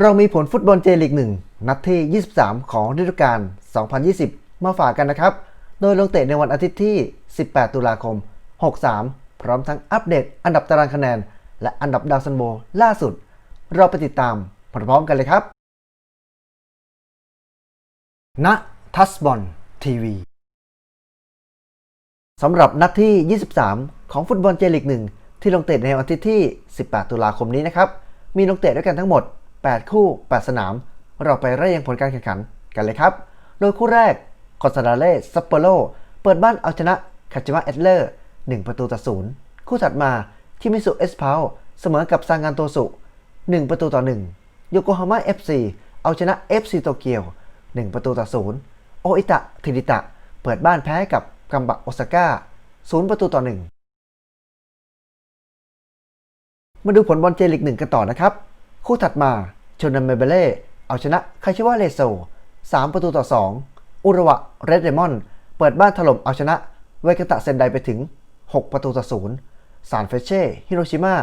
เรามีผลฟุตบอลเจลีกหนึ่งนัดที่ 23 ของฤดูกาล 2020 มาฝากกันนะครับ โดยลงเตะในวันอาทิตย์ที่ 18 ตุลาคม 63 พร้อมทั้งอัปเดตอันดับตารางคะแนน และอันดับดาวซันโบล่าสุด เราไปติดตามพร้อมกันเลยครับณทัสบอลทีวีสำหรับนัดที่ 23 ของฟุตบอลเจลีกหนึ่งที่ลงเตะในวันอาทิตย์ที่ 18 ตุลาคมนี้นะครับ มีลงเตะด้วยกันทั้งหมด 8 คู่ 8 สนาม เราไปไล่เรียงผลการแข่งขันกันเลยครับ โดยคู่แรกคอนซาดาเล่ซัปโปโรเปิดบ้านเอาชนะคาจิมะเอตเลอร์1ประตูต่อศูนย์คู่ถัดมาคิมิสุเอสพาวเสมอกับซางานโตสุ 1 ประตูต่อ1โยโกฮาม่า FC เอาชนะ FC โตเกียว 1 ประตูต่อศูนย์โออิตะทิริตะ เปิดบ้านแพ้กับกัมบะโอซาก้า 0 ประตูต่อ 1 มาดูผลบอลเจลิกหนึ่งกันต่อนะครับ คู่ถัดมาโชนันเมเบเล่เอาชนะคาชิวะเลโซ 3 ประตูต่อ 2 อุระวะเรดเดมอน เปิดบ้านถล่มเอาชนะ เวกาตะเซนไดไปถึง 6 ประตูต่อ 0 ซานเฟเช่ ฮิโรชิมา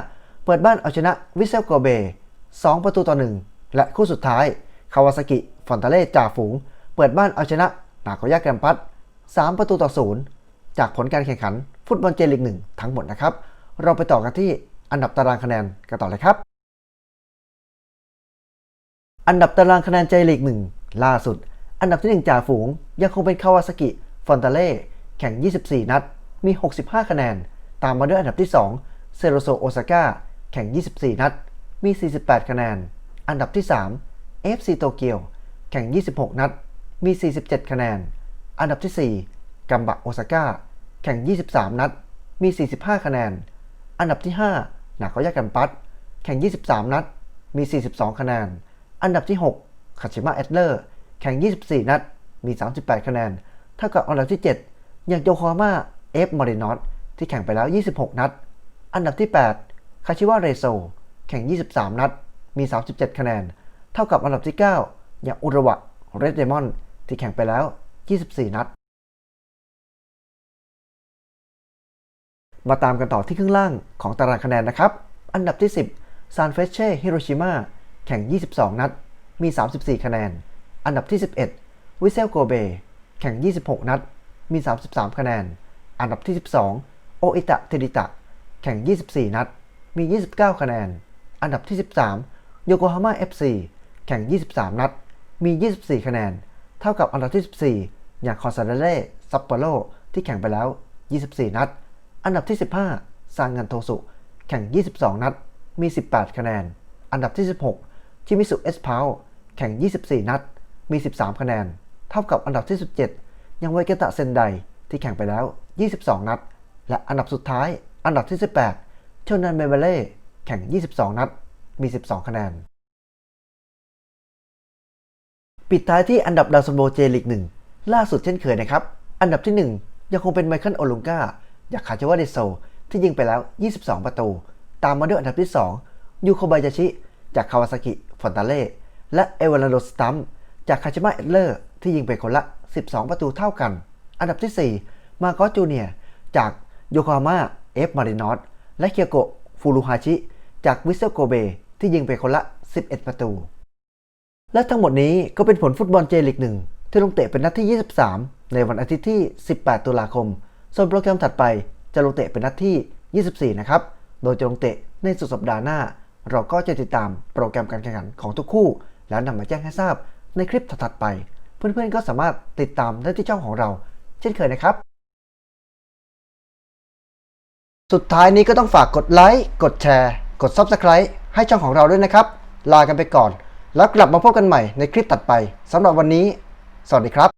เปิดบ้านเอาชนะวิเซลโกเบ 2 ประตูต่อ 1 และคู่สุดท้าย คาวาซากิ ฟอนตาเล่จ่าฝูง เปิดบ้านเอาชนะนาโกย่าแกรมปัส3 ประตูต่อ 0 จากผลการแข่งขัน ฟุตบอลเจลิกหนึ่งทั้งหมดนะครับ เราไปต่อกันที่อันดับตารางคะแนนกันต่อเลยครับ อันดับตารางคะแนนเจลีกหนึ่งล่าสุด อันดับที่ 1จ่าฝูงยังคงเป็นคาวาซากิ ฟอนตาเล่ แข่ง 24 นัด มี 65 คะแนน ตามมาด้วยอันดับที่ 2 เซโรโซโอซาก้า แข่ง 24 นัด มี 48 คะแนน อันดับที่ 3 FC โตเกียว แข่ง 26 นัด มี 47 คะแนน อันดับที่ 4 กัมบะโอซาก้า แข่ง 23 นัด มี 45 คะแนน อันดับที่ 5 นาโกย่ากันปัสแข่ง 23 นัด มี 42 คะแนน อันดับที่6คาชิมะเอตเลอร์แข่ง 24 นัด มี 38 คะแนน เท่ากับอันดับที่ 7 อย่างโยโกฮาม่าเอฟมารินอสที่แข่งไปแล้ว 26 นัด อันดับที่ 8 คาชิวะเรโซ แข่ง 23 นัด มี 37 คะแนน เท่ากับอันดับที่ 9 อย่างอุระวะเรดเดมอนที่แข่งไปแล้ว 24 นัด มาตามกันต่อที่ครึ่งล่างของตารางคะแนนนะครับ อันดับที่ 10 ซานเฟเช่ ฮิโรชิมา แข่ง 22 นัด มี 34 คะแนน อันดับที่ 11 วิเซลโกเบ แข่ง 26 นัด มี 33 คะแนน อันดับที่ 12 โออิตะเทดิตะ แข่ง 24 นัด มี 29 คะแนน อันดับที่ 13 โยโกฮาม่า FC แข่ง 23 นัด มี 24 คะแนน เท่ากับอันดับที่ 14 อย่างคอนซาเดเล่ซัปโปโรที่แข่งไปแล้ว 24 นัด อันดับที่ 15 ซางเงันโทสุ แข่ง 22 นัด มี 18 คะแนน อันดับที่ 16 ชิมิสุเอสพาวแข่ง 24 นัด มี 13 คะแนน เท่ากับอันดับที่ 17 ยังเวเกตะเซนไดที่แข่งไปแล้ว 22 นัด และอันดับสุดท้าย อันดับที่ 18 โชนันเมเบเล่แข่ง 22 นัด มี 12 คะแนน ปิดท้ายที่อันดับดาวซันโบเจลิกหนึ่งล่าสุดเช่นเคยนะครับ อันดับที่ 1 ยังคงเป็นไมเคิลโอลุงกาจากคาชิวะเดโซ ที่ยิงไปแล้ว 22 ประตู ตามมาด้วยอันดับที่ 2 ยูโคบายาชิ จากคาวาซากิ ฟอนตาเล่ และเอเวลาโดสตัมจากคาชิมะเอตเลอร์ ที่ยิงไปคนละ 12 ประตูเท่ากัน อันดับที่ 4 มาโกจูเนียจากโยโกฮาม่าเอฟมารินอสและเคียโกฟูรุฮาชิ จากวิเซโกเบ ที่ยิงไปคนละ 11 ประตู และทั้งหมดนี้ก็เป็นผลฟุตบอลเจลิกหนึ่งที่ลงเตะเป็นนัดที่ 23 ในวันอาทิตย์ที่ 18 ตุลาคม ส่วนโปรแกรมถัดไปจะลงเตะเป็นนัดที่ 24 นะครับ โดยจะลงเตะในสุดสัปดาห์หน้า เราก็จะติดตามโปรแกรมการแข่งขันของทุกคู่ แล้วนำมาแจ้งให้ทราบในคลิปถัดไป เพื่อนๆก็สามารถติดตามได้ที่ช่องของเรา เช่นเคยนะครับ สุดท้ายนี้ก็ต้องฝากกดไลค์กดแชร์ กด Subscribe ให้ช่องของเราด้วยนะครับ ลากันไปก่อน แล้วกลับมาพบกันใหม่ในคลิปถัดไปสำหรับวันนี้ สวัสดีครับ